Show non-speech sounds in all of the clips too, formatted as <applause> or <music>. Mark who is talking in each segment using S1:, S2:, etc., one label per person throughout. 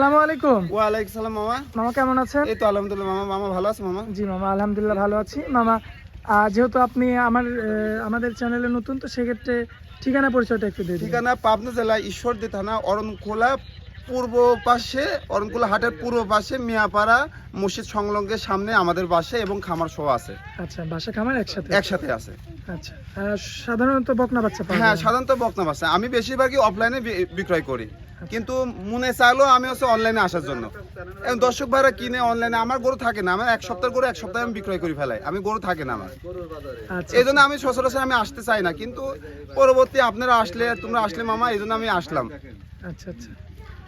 S1: আসসালামু আলাইকুম।
S2: ওয়ালাইকুম সালাম মামা।
S1: মামা কেমন আছেন?
S2: এই তো আলহামদুলিল্লাহ মামা মামা ভালো আছে মামা?
S1: জি মামা আলহামদুলিল্লাহ ভালো আছি। মামা যেহেতু আপনি আমার আমাদের চ্যানেলে নতুন তো সেক্ষেত্রে ঠিকানা পরিচয়টা একটু দিন।
S2: ঠিকানা পাবনা জেলা ঈশ্বরদী থানা অরণখোলা পূর্ব পাশে অরণখোলা হাটের পূর্ব পাশে মিয়াপাড়া মসজিদ সংলগ্নের সামনে আমাদের বাসা এবং খামার সহ আছে।
S1: আচ্ছা বাসা খামার একসাথে?
S2: একসাথে আছে।
S1: আচ্ছা সাধারণত বকনা বাচ্চা
S2: হ্যাঁ সাধারণত বকনা বাসা আমি বেশিরভাগই অফলাইনে বিক্রয় করি। কিন্তু মনে চাইলেও আমি হচ্ছে অনলাইনে আসার জন্য। এবং দর্শক ভাইরা কিনে অনলাইনে আমার গরু থাকে না আমার এক সপ্তাহ গরু এক সপ্তাহে আমি বিক্রয় করে ফেলাই আমি গরু থাকে না আমার।
S1: আচ্ছা।
S2: এই জন্য আমি সচরাচর আমি আসতে চাই না কিন্তু পরবর্তী আপনারা আসলে তোমরা আসলে মামা এই জন্য আমি আসলাম।
S1: আচ্ছা আচ্ছা।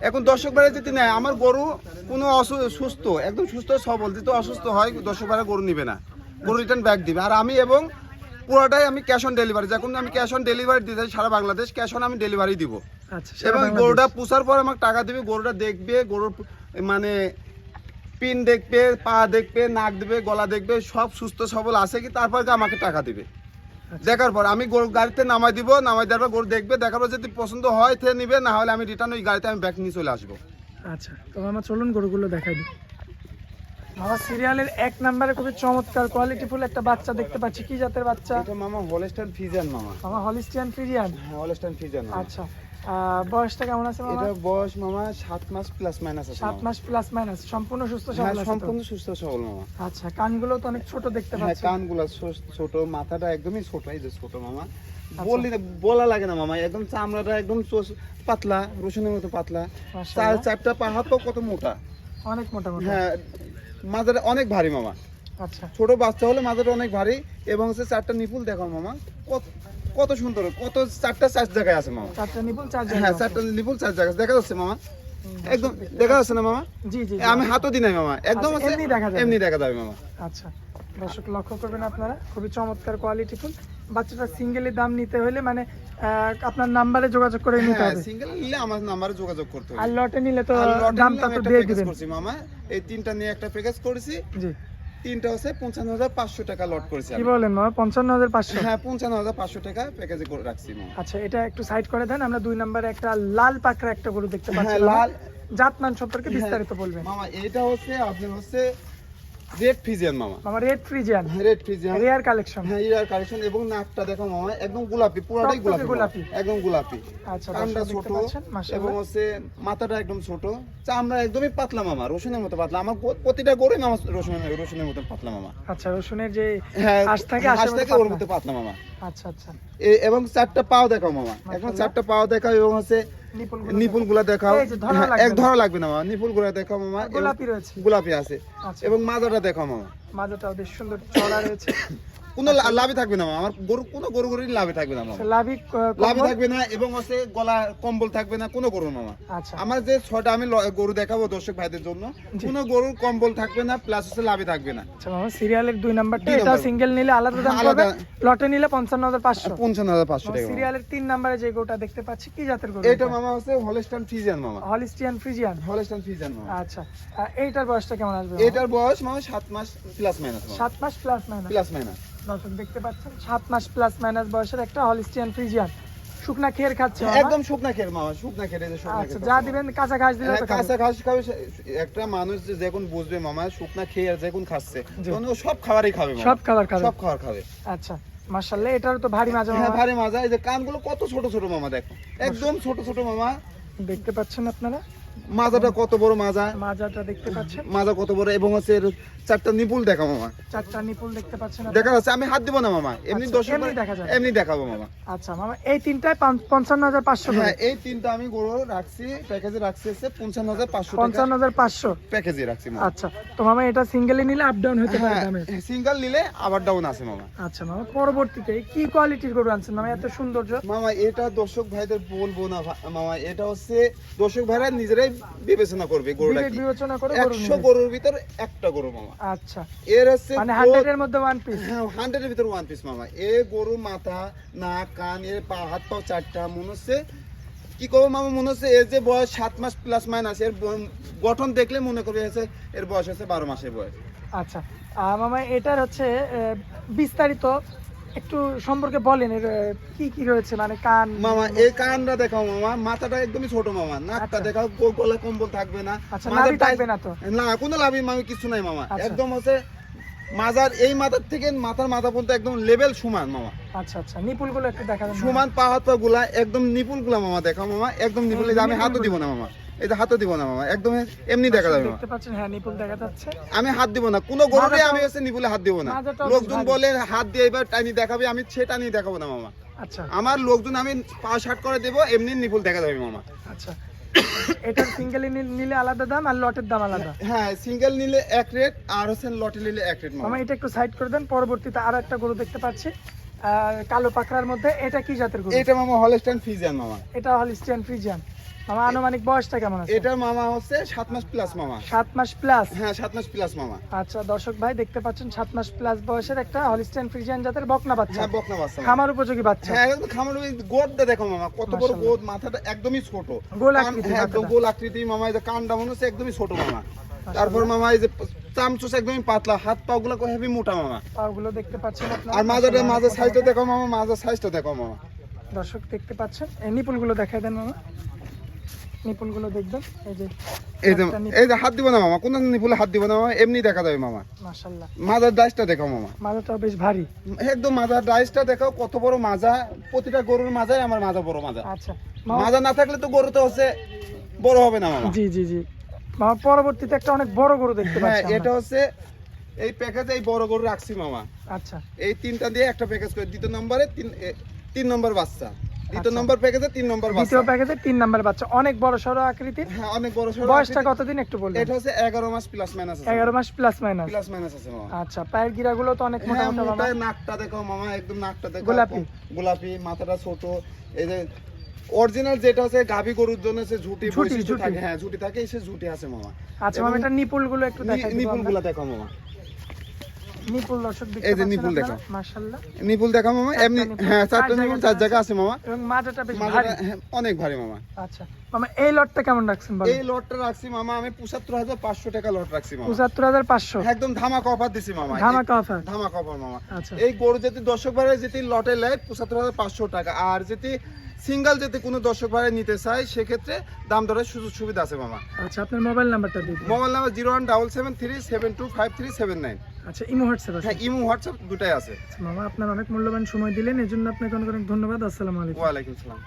S2: এখন দর্শক ভাইরা যদি নেয় আমার গরু কোনো সুস্থ একদম সুস্থ সবল যদি অসুস্থ হয় দর্শক ভাইরা গরু নিবে না। গরু রিটার্ন ব্যাক দিবে। আর আমি এবং পুরোটাই আমি ক্যাশ অন ডেলিভারি যখন আমি ক্যাশ অন ডেলিভারি দিতে সারা বাংলাদেশ ক্যাশ অন আমি ডেলিভারি দিব।
S1: আচ্ছা
S2: এবং গরুটা পুষার পর আমাকে টাকা দিবে গরুটা দেখবে গরুর মানে পিন দেখবে পা দেখবে নাক দেখবে গলা দেখবে সব সুস্থ সবল আছে কি তারপর আমাকে টাকা দিবে।
S1: আচ্ছা।
S2: দেখার পর আমি গরু গাড়িতে নামাই দিব নামাই দেওয়ার পর গরু দেখবে দেখার পর যদি পছন্দ হয় তে নিবে না হলে আমি রিটার্ন ওই গাড়িতে আমি ব্যাক নিয়ে চলে আসব।
S1: আচ্ছা তো মামা চলুন গরুগুলো দেখাই দিই। মামা সিরিয়ালের এক নম্বরে খুবই চমৎকার কোয়ালিটিফুল একটা বাচ্চা দেখতে পাচ্ছি। কি জাতের বাচ্চা?
S2: এটা মামা হলস্টাইন মামা।
S1: মামা
S2: হ্যাঁ হলস্টাইন
S1: আচ্ছা বয়সটা কেমন আছে মামা?
S2: এটা বয়স মামা সাত মাস প্লাস মাইনাস আছে
S1: সাত
S2: মামা।
S1: মাস প্লাস মাইনাস সম্পূর্ণ সুস্থ
S2: হ্যাঁ
S1: সবল আছে তো?
S2: সম্পূর্ণ সুস্থ সবল মামা।
S1: আচ্ছা কানগুলো তো অনেক ছোট দেখতে
S2: হ্যাঁ
S1: পাচ্ছি।
S2: কানগুলা ছো- ছোট মাথাটা একদমই ছোট এই যে ছোট মামা।
S1: আচ্ছা।
S2: বললি বলা লাগে না মামা একদম চামড়াটা একদম পাতলা রসুনের মতো পাতলা। চার চারটা পাহাড় তো কত মোটা?
S1: অনেক মোটা মোটা
S2: হ্যাঁ মাথাটা অনেক ভারী মামা।
S1: আচ্ছা।
S2: ছোট বাচ্চা হলে মাজারে অনেক ভারী এবং হচ্ছে চারটা নিপুল দেখো মামা। কত কত সুন্দর কত চারটা চার জায়গায় আছে মামা।
S1: চারটা নিপুল চার জায়গায় হ্যাঁ
S2: চারটা নিপুল চার জায়গায় দেখা যাচ্ছে মামা? একদম দেখা যাচ্ছে না মামা?
S1: জি জি।
S2: আমি হাতও দিই নাই মামা। একদম
S1: আচ্ছা, এমনি দেখা যাবে।
S2: এমনি দেখা যাবে মামা।
S1: আচ্ছা দর্শক লক্ষ্য করবেন আপনারা। খুবই চমৎকার কোয়ালিটি ফুল। বাচ্চাটা সিঙ্গেলের দাম নিতে হলে মানে আপনার নাম্বারে যোগাযোগ করে নিতে
S2: হ্যাঁ
S1: হবে
S2: সিঙ্গেল নিলে আমার নাম্বারে যোগাযোগ করতে হবে।
S1: আর লটে নিলে তো দামটা তো দিয়ে দিবেন।
S2: করছি মামা। এই তিনটা নিয়ে একটা প্যাকেজ করেছি।
S1: জি।
S2: তিনটা হচ্ছে পঞ্চান্ন হাজার পাঁচশো টাকা লট করেছি
S1: কি বলেন মামা? পঞ্চান্ন হাজার পাঁচশো?
S2: হ্যাঁ পঞ্চান্ন হাজার পাঁচশো টাকা প্যাকেজে করে রাখছি মামা।
S1: আচ্ছা এটা একটু সাইড করে দেন আমরা দুই নম্বরে একটা লাল পাকড়া একটা গরু দেখতে পাচ্ছি
S2: হ্যাঁ,
S1: মামা।
S2: লাল।
S1: জাতমান সম্পর্কে
S2: হ্যাঁ।
S1: বিস্তারিত বলবেন।
S2: মামা এটা হচ্ছে আপনার হচ্ছে রেড ফিজিয়ান মামা।
S1: মামা red Friesian
S2: red
S1: rare collection
S2: হ্যাঁ কালেকশন এবং নাকটা দেখো মামা একদম গোলাপি পুরোটাই গোলাপি
S1: গোলাপি।
S2: একদম গোলাপি।
S1: আচ্ছা
S2: কানটা ছোট এবং হচ্ছে মাথাটা একদম ছোট। চামড়া একদমই পাতলা মামা রসুনের মতো পাতলা। আমার প্র- প্রতিটা গরুই মামা রসুনের রসুনের মতো পাতলা মামা।
S1: আচ্ছা রসুনের যে
S2: হ্যাঁ
S1: আঁশ থাকে,
S2: আঁশ থাকে ওর। মতো পাতলা মামা।
S1: আচ্ছা আচ্ছা।
S2: এবং চারটা পাও দেখাও মামা। এখন চারটা পাও দেখাও এবং হচ্ছে
S1: নিপুলগুলা
S2: দেখাও। হ্যাঁ, এক। ধরা লাগবে না মামা নিপুলগুলা দেখাও মামা।
S1: গোলাপি রয়েছে।
S2: গোলাপি আছে।
S1: আচ্ছা।
S2: এবং মাজাটা দেখাও মামা।
S1: মাজাটাও বেশ সুন্দর চড়া রয়েছে। <coughs>
S2: কোনো লা- লাভই থাকবে না আমার গরু কোনো গরু গরুরই লাভে থাকবে না
S1: আচ্ছা,
S2: লাভই থাকবে না এবং হচ্ছে গলা কম্বল থাকবে না কোনো গরুর মামা
S1: আচ্ছা।
S2: আমার যে ছয়টা আমি গরু দেখাবো দর্শক ভাইদের জন্য। কোনো গরুর কম্বল থাকবে না প্লাস হচ্ছে লাভে থাকবে না।
S1: আচ্ছা মামা সিরিয়ালের দুই নাম্বারটা এটা সিঙ্গেল নিলে আলাদা দাম। পড়বে লটে নিলে পঞ্চান্ন হাজার পাঁচশো।
S2: পঞ্চান্ন হাজার পাঁচশো টাকা
S1: সিরিয়ালের তিন নাম্বারে যে গরুটা দেখতে পাচ্ছি কি জাতের গরু
S2: এটা মামা হচ্ছে হলস্টান ফিজিয়ান মামা।
S1: হলিস্টিয়ান ফ্রিজিয়ান
S2: হলস্টান ফিজিয়ান মামা।
S1: আচ্ছা এইটার বয়সটা কেমন আসবে
S2: এটার বয়স মামা সাত মাস প্লাস মাইনাস
S1: সাত মাস প্লাস মাইনাস
S2: প্লাস মাইনাস
S1: দর্শক দেখতে পাচ্ছেন সাত মাস প্লাস মাইনাস বয়সের একটা হলিস্টিয়ান ফ্রিজিয়ান শুকনা খের খাচ্ছে
S2: একদম শুকনা খের মামা শুকনা খের এই
S1: আচ্ছা যা দিবেন কাঁচা ঘাস দিলে
S2: হ্যাঁ,
S1: তো
S2: কাঁচা ঘাস খাবে একটা মানুষ যে যখন বুঝবে মামা শুকনা যখন খাচ্ছে তখন ও সব খাবারই খাবে
S1: সব খাবার খাবে।
S2: সব খাবার খাবে।
S1: আচ্ছা মাশাআল্লাহ এটারও তো ভারী মাজা
S2: হ্যাঁ। ভারী মাজা এই যে কানগুলো কত ছোট ছোট মামা দেখো। একদম ছোট ছোট মামা।
S1: দেখতে পাচ্ছেন আপনারা?
S2: মাজাটা কত বড় মাজা?
S1: মাজাটা দেখতে পাচ্ছেন।
S2: মাজা কত বড় এবং হচ্ছে চারটা নিপুল দেখা মামা।
S1: চারটা নিপুল দেখতে পাচ্ছেন আপনারা?
S2: দেখা যাচ্ছে আমি হাত দিব না মামা। এমনি
S1: আচ্ছা,
S2: দর্শক
S1: এমনি দেখা যাবে।
S2: এমনি দেখাবো মামা।
S1: আচ্ছা মামা এই তিনটায় পাঁচ- পঞ্চান্ন হাজার পাঁচশো
S2: হ্যাঁ এই তিনটা আমি গরু রাখছি প্যাকেজে রাখছি হচ্ছে পঞ্চান্ন হাজার পাঁচশো টাকা।
S1: পঞ্চান্ন হাজার পাঁচশো?
S2: প্যাকেজে রাখছি মামা।
S1: আচ্ছা তো মামা এটা সিঙ্গেলে নিলে আপ ডাউন হতে পারে
S2: হ্যাঁ
S1: দামে?
S2: সিঙ্গেল নিলে আবার ডাউন আছে মামা।
S1: আচ্ছা মামা পরবর্তীতে কি কোয়ালিটির গরু আনছেন মামা? এত সৌন্দর্য
S2: মামা এটা দর্শক ভাইদের বলব না মামা এটা হচ্ছে দর্শক ভাইরা নিজেরাই বিবেচনা করবে গরুটা
S1: বিবেচনা করে
S2: একশো। গরুর ভিতর একটা গরু মামা।
S1: আচ্ছা।
S2: এর হচ্ছে
S1: মানে হান্ড্রেড এর মধ্যে ওয়ান পিস
S2: হ্যাঁ হান্ড্রেডের ভিতর ওয়ান পিস মামা। এ গরু মাথা নাক কান এর পা হাত পা চারটা। মনে হচ্ছে কি করব মামা মনে হচ্ছে এর যে বয়স সাত মাস প্লাস মাইনাস এর গঠন দেখলে মনে করবে হচ্ছে এর বয়স হচ্ছে বারো মাসের বয়স।
S1: আচ্ছা। মামা এটার হচ্ছে বিস্তারিত একটু সম্পর্কে বলেন এর কি কি রয়েছে মানে কান
S2: মামা এই কানটা দেখাও মামা মাথাটা একদমই ছোট মামা নাকটা
S1: আচ্ছা।
S2: দেখাও গলা কম্বল থাকবে না
S1: আচ্ছা নাভি থাকবে না তো
S2: না কোনো লাভই মামি কিছু নাই মামা
S1: আচ্ছা।
S2: একদম হচ্ছে মাজার এই মাথার থেকে মাথার মাথা পর্যন্ত একদম লেভেল সমান মামা
S1: আচ্ছা আচ্ছা নিপুল নিপুলগুলো একটু মামা?
S2: সমান পা হাত পা গুলা একদম নিপুলগুলা মামা দেখাও মামা একদম নিপুল আমি হাতও দিব না মামা এই যে হাতও দিব না মামা একদম এমনি দেখা যাবে
S1: দেখতে পাচ্ছেন হ্যাঁ নিপুল দেখা যাচ্ছে।
S2: আমি হাত দিব না কোনো গরুরে আমি হচ্ছে নিপুলে হাত দিব না। লোকজন বলে হাত দিয়ে এবার টাইনি দেখাবে আমি সে টানি দেখাবো না মামা।
S1: আচ্ছা।
S2: আমার লোকজন আমি পা শার্ট করে দেবো এমনি নিপুল দেখা যাবে মামা।
S1: আচ্ছা। এটার সিঙ্গেল নিলে আলাদা দাম আর লটের দাম আলাদা?
S2: হ্যাঁ সিঙ্গেল নিলে এক রেট আর হচ্ছে লটে নিলে এক রেট মামা।
S1: এটা একটু সাইড করে দেন পরবর্তীতে আর একটা গরু দেখতে পাচ্ছি। কালো পাকড়ার মধ্যে এটা কি জাতের গরু?
S2: এটা মামা হলস্টাইন ফিজিয়ান মামা।
S1: এটা হলিস্টিয়ান ফ্রিজিয়ান মামা আনুমানিক বয়সটা কেমন আছে?
S2: এটা মামা হচ্ছে সাত মাস প্লাস মামা।
S1: সাত মাস প্লাস
S2: হ্যাঁ সাত মাস প্লাস মামা।
S1: আচ্ছা দর্শক ভাই দেখতে পাচ্ছেন সাত মাস প্লাস বয়সের একটা হলিস্টিয়ান ফ্রিজিয়ান জাতের বকনা বাচ্চা।
S2: হ্যাঁ বকনা বাচ্চা
S1: খামার উপযোগী বাচ্চা।
S2: হ্যাঁ একদম খামার ওই গোদটা দেখো মামা কত বড় গোদ মাথাটা একদমই ছোট।
S1: গোল
S2: কান-
S1: আকৃতির
S2: হ্যাঁ, একদম গোল আকৃতি মামা এই যে কানটা মনে হচ্ছে একদমই ছোট মামা। তারপর মামা এই যে চামচুস একদমই পাতলা হাত পা গুলো হেভি মোটা মামা।
S1: পা গুলো দেখতে পাচ্ছেন আপনারা।
S2: আর মাজাটা মাজার সাইজটা দেখো মামা মাজার সাইজটা দেখো মামা।
S1: দর্শক দেখতে পাচ্ছেন। এই নিপুলগুলো দেখাই দেন মামা। নিপুলগুলো দেখবেন। এই যে
S2: এই যে এই যে হাত দিব না মামা কোন নিপুলে হাত দিব না মামা? এমনি দেখা যাবে মামা।
S1: মাশাল্লাহ
S2: মাজার ডাইসটা দেখো মামা।
S1: মাজাটাও বেশ ভারী।
S2: একদম মাজার ডাইসটা দেখো কত বড় মাজা। প্রতিটা গরুর মাজাই আমার মাজা বড় মাজা।
S1: আচ্ছা।
S2: মাজা না থাকলে তো গরু তো হচ্ছে বড় হবে না মামা।
S1: জি জি জি। মামা পরবর্তীতে একটা অনেক বড় গরু দেখতে
S2: হ্যাঁ এটা হচ্ছে এই প্যাকেজে এই বড় গরু রাখছি মামা।
S1: আচ্ছা।
S2: এই তিনটা দিয়ে একটা প্যাকেজ করে দ্বিতীয় নম্বরে তিন তিন নম্বর বাচ্চা। দ্বিতীয়
S1: আচ্ছা।
S2: নম্বর প্যাকেজে তিন নম্বর বাচ্চা।
S1: দ্বিতীয় প্যাকেজে তিন নাম্বার বাচ্চা। অনেক বড় সড়ো আকৃতির।
S2: হ্যাঁ অনেক বড় সড়ো
S1: বয়সটা কতদিন একটু বলবেন?
S2: এটা হচ্ছে এগারো মাস প্লাস মাইনাস আছে।
S1: এগারো মাস প্লাস মাইনাস
S2: প্লাস মাইনাস আছে মামা।
S1: আচ্ছা পায়ের গিরাগুলো তো অনেক মোটা
S2: হ্যাঁ
S1: মোটা মামা।
S2: নাকটা দেখো মামা একদম নাকটা দেখো।
S1: গোলাপি।
S2: গোলাপি মাথাটা ছোট। এই যে অরিজিনাল যেটা হচ্ছে গাভী গরুর জন্য সে ঝুটি বৈশিষ্ট্য থাকে। হ্যাঁ ঝুটি থাকে সে ঝুটি আছে মামা।
S1: আচ্ছা মামা এটা নিপুলগুলো একটু দেখাই
S2: নিপুলগুলা দেখো মামা।
S1: নিপুল দর্শক
S2: এই যে নিপুল দেখো।
S1: মাশাআল্লাহ।
S2: নিপুল দেখো মামা এমনি হ্যাঁ চারটা নিপুল চার জায়গা আছে। মামা।
S1: এবং মাজাটা বেশ ভারী।
S2: হ্যাঁ, অনেক ভারী মামা।
S1: আচ্ছা। মামা এই লটটা কেমন রাখছেন বলেন?
S2: এই লটটা রাখছি মামা আমি পঁচাত্তর হাজার পাঁচশো টাকা লট রাখছি মামা। একদম ধামাকা অফার দিছি মামা।
S1: ধামাকা অফার
S2: ধামাকা অফার মামা।
S1: আচ্ছা।
S2: এই গরু যদি দর্শক ভাড়ায় যদি লটে নেয় পঁচাত্তর হাজার পাঁচশো টাকা। আর যদি সিঙ্গেল যদি কোনো দর্শক ভাড়ায় নিতে চায় সেক্ষেত্রে দাম দরের সুযোগ সুবিধা আছে মামা।
S1: আচ্ছা আপনার মোবাইল নাম্বারটা দিন।
S2: Mobile number zero one double seven three seven two five three seven nine.
S1: আচ্ছা ইমো হোয়াটসঅ্যাপ আছে?
S2: হ্যাঁ ইমো হোয়াটসঅ্যাপ দুটাই আছে।
S1: আচ্ছা, মামা আপনার অনেক মূল্যবান সময় দিলেন এজন্য আপনাকে অনেক অনেক ধন্যবাদ। আসসালামু আলাইকুম।
S2: ওয়ালাইকুম সালাম।